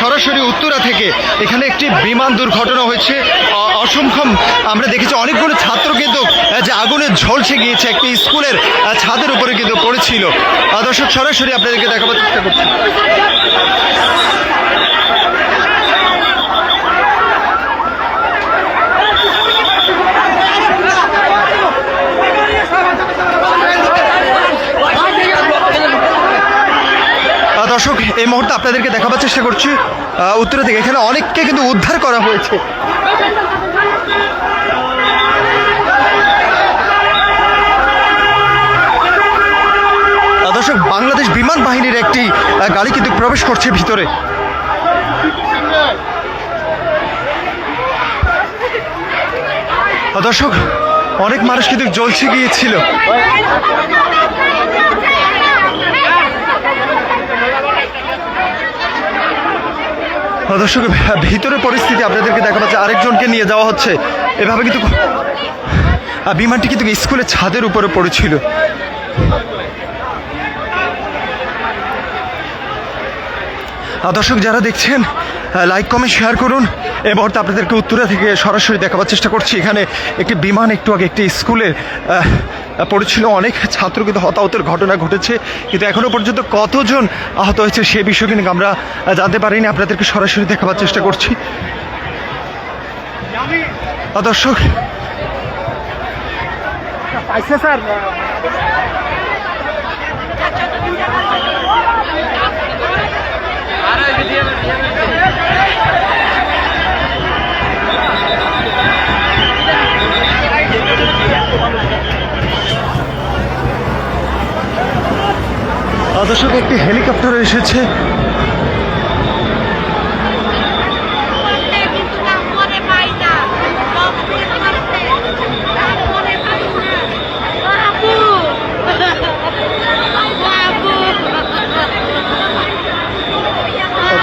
সরাসরি উত্তরা থেকে এখানে একটি বিমান দুর্ঘটনা হয়েছে। অসংখ্যম অসংখ্য, আমরা দেখেছি অনেকগুলো ছাত্র কিন্তু যে আগুনে ঝলসে গিয়েছে। একটি স্কুলের ছাদের উপরে কিন্তু পড়েছিল। দর্শক, সরাসরি আপনাদেরকে দেখাবার চেষ্টা করছি। মুহূর্তে আপনাদেরকে দেখাবার চেষ্টা করছি। উত্তরা থেকে এখানে অনেককে কিন্তু উদ্ধার করা হয়েছে। দর্শক, বাংলাদেশ বিমান বাহিনীর একটি গাড়ি কিন্তু প্রবেশ করছে ভিতরে। দর্শক, অনেক মানুষ কিন্তু জ্বলছে গিয়েছিল। দর্শক ভিতরে পরিস্থিতি আপনাদেরকে দেখা পাচ্ছে আরেকজনকে নিয়ে যাওয়া হচ্ছে। এভাবে কিন্তু বিমানটি কিন্তু স্কুলের ছাদের উপরে পড়েছিল। দর্শক, যারা দেখছেন লাইক কমেন্ট শেয়ার করুন। এই মুহূর্তে আপনাদেরকে উত্তরা থেকে সরাসরি দেখাবার চেষ্টা করছি। এখানে একটি বিমান একটু আগে একটি স্কুলে আহ, পড়েছিল অনেক ছাত্র কিন্তু হতাহতের ঘটনা ঘটেছে। কিন্তু এখনও পর্যন্ত কতজন আহত হয়েছে সে বিষয়ে কিন্তু আমরা জানতে পারিনি। আপনাদেরকে সরাসরি দেখাবার চেষ্টা করছি। দর্শক। স্যার? দর্শক একটি হেলিকপ্টার এসেছে। কিন্তু নাম মনে পাই না সব দিয়ে মারছে নাম মনে পাই না বাবু বাবু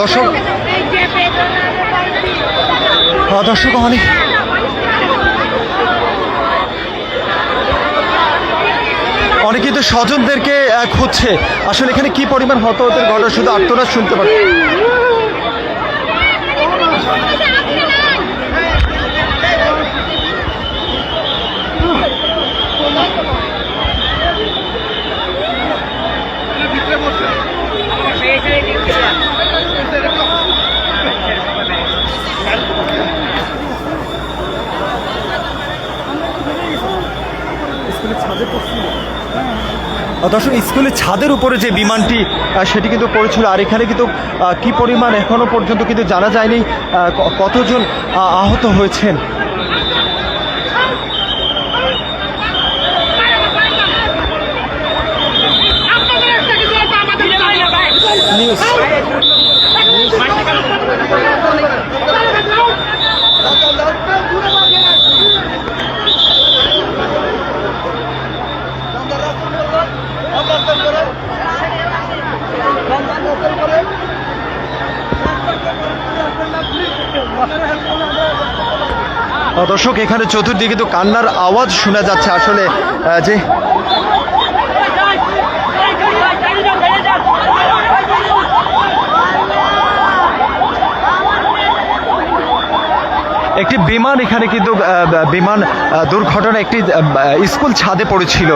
দর্শক। এই যে বেদনা রে পাইছি আহ, দর্শক অনেক অনেকে কিন্তু স্বজনদেরকে খুঁজছে। আসলে এখানে কি পরিমাণ হতাহতের ঘটনা শুধু আত্মনাদ শুনতে পাচ্ছে। আহ, দর্শক, স্কুলের ছাদের উপরে যে বিমানটি সেটি কিন্তু পড়েছিল, আর এখানে কিন্তু কি পরিমাণ এখনও পর্যন্ত কিন্তু জানা যায়নি কতজন আহত হয়েছেন। দর্শক, এখানে চতুর্দিকে তো কান্নার আওয়াজ শোনা যাচ্ছে। আসলে যে একটি বিমান এখানে কিন্তু বিমান দুর্ঘটনা একটি স্কুল ছাদে পড়েছিল।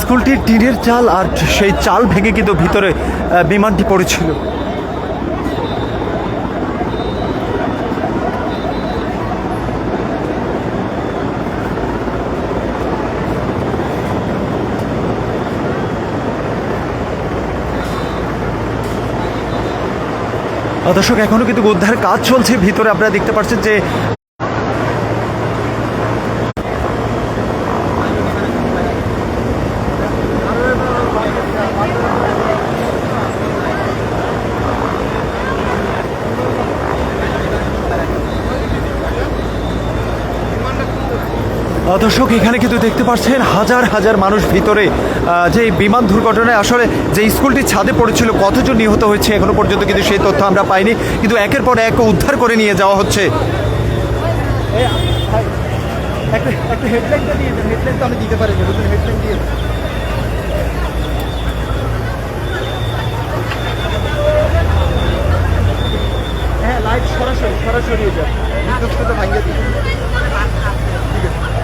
স্কুলটির টিনের চাল আর সেই চাল ভেঙে কিন্তু ভিতরে বিমানটি পড়েছিল। দর্শক এখনও কিন্তু উদ্ধার কাজ চলছে। ভিতরে আপনারা দেখতে পাচ্ছেন যে দর্শক, এখানে কিন্তু দেখতে পাচ্ছেন হাজার হাজার মানুষ ভিতরে। যে বিমান দুর্ঘটনায় আসলে যে স্কুলটি ছাদে পড়েছিল, কতজন নিহত হয়েছে এখনও পর্যন্ত কিন্তু সেই তথ্য আমরা পাইনি। কিন্তু একের পর এক উদ্ধার করে নিয়ে যাওয়া হচ্ছে। একটা দিতে পারি দিয়ে হ্যাঁ লাইভ সরাসরি সরাসরি ভাঙিয়ে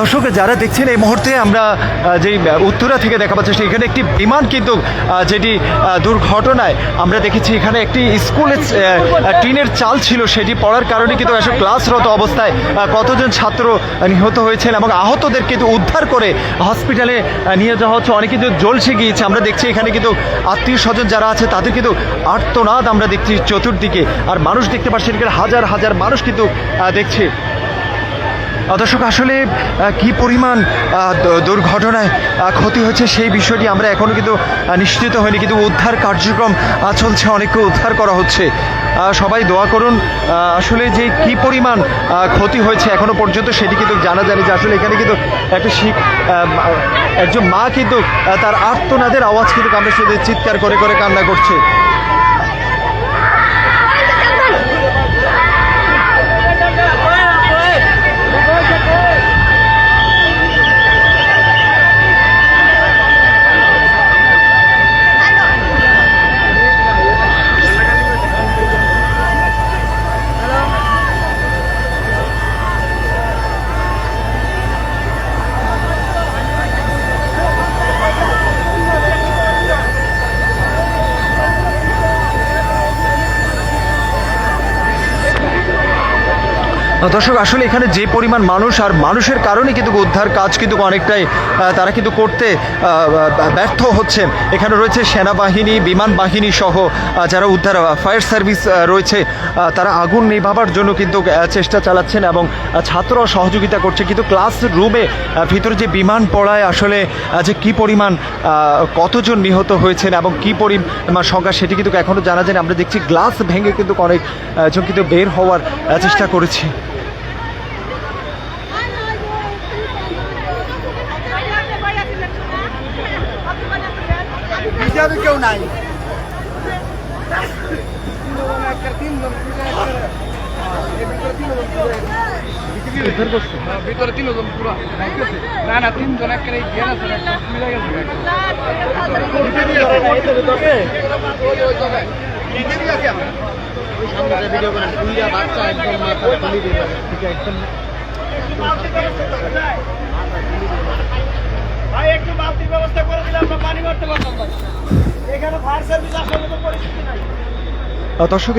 দর্শক, যারা দেখছেন এই মুহূর্তে আমরা যেই উত্তরা থেকে দেখা পাচ্ছি এখানে একটি বিমান কিন্তু যেটি দুর্ঘটনায় আমরা দেখেছি, এখানে একটি স্কুলের টিনের চাল ছিল সেটি পড়ার কারণে কিন্তু আসলে ক্লাসরত অবস্থায় কতজন ছাত্র নিহত হয়েছেন এবং আহতদের কিন্তু উদ্ধার করে হসপিটালে নিয়ে যাওয়া হচ্ছে। অনেকে কিন্তু জ্বলসে গিয়েছে। আমরা দেখছি এখানে কিন্তু আত্মীয় স্বজন যারা আছে, তাদের কিন্তু আর্তনাদ আমরা দেখছি চতুর্দিকে। আর মানুষ দেখতে পাচ্ছি হাজার হাজার মানুষ কিন্তু দেখছে। দর্শক, আসলে কি পরিমাণ দুর্ঘটনায় ক্ষতি হয়েছে সেই বিষয়টি আমরা এখনও কিন্তু নিশ্চিত হয়নি। কিন্তু উদ্ধার কার্যক্রম চলছে, অনেককে উদ্ধার করা হচ্ছে। সবাই দোয়া করুন আসলে যে কি পরিমাণ ক্ষতি হয়েছে এখনও পর্যন্ত সেটি কিন্তু জানা যায়নি যে আসলে এখানে কিন্তু একটা শিখ একজন মা কিন্তু তার আর্তনাদের আওয়াজ কিন্তু আমরা শুধু চিৎকার করে করে কান্না করছে। দর্শক আসলে এখানে যে পরিমাণ মানুষ আর মানুষের কারণে কিন্তু উদ্ধার কাজ কিন্তু অনেকটাই তারা কিন্তু করতে ব্যর্থ হচ্ছে। এখানে রয়েছে সেনাবাহিনী বিমান বাহিনী সহ যারা উদ্ধার ফায়ার সার্ভিস রয়েছে তারা আগুন নেভাবার জন্য কিন্তু চেষ্টা চালাচ্ছেন এবং আহ, ছাত্ররা সহযোগিতা করছে। কিন্তু ক্লাস রুমে ভিতরে যে বিমান পড়ায় আসলে যে কি পরিমাণ কতজন নিহত হয়েছেন এবং কি পরিমাণ সংখ্যা সেটি কিন্তু এখনও জানা যায়। আমরা দেখছি গ্লাস ভেঙে কিন্তু অনেক আহ, কিন্তু বের হওয়ার চেষ্টা করেছে। হিসাবে কেউ নাই ভিতরে তিনজন পুরো না না তিনজন একেবারে জ্ঞান আছে মিলে একদম মাথা দিয়ে একদম একটু ব্যবস্থা করে দিলে আমরা পানি এখানে দর্শক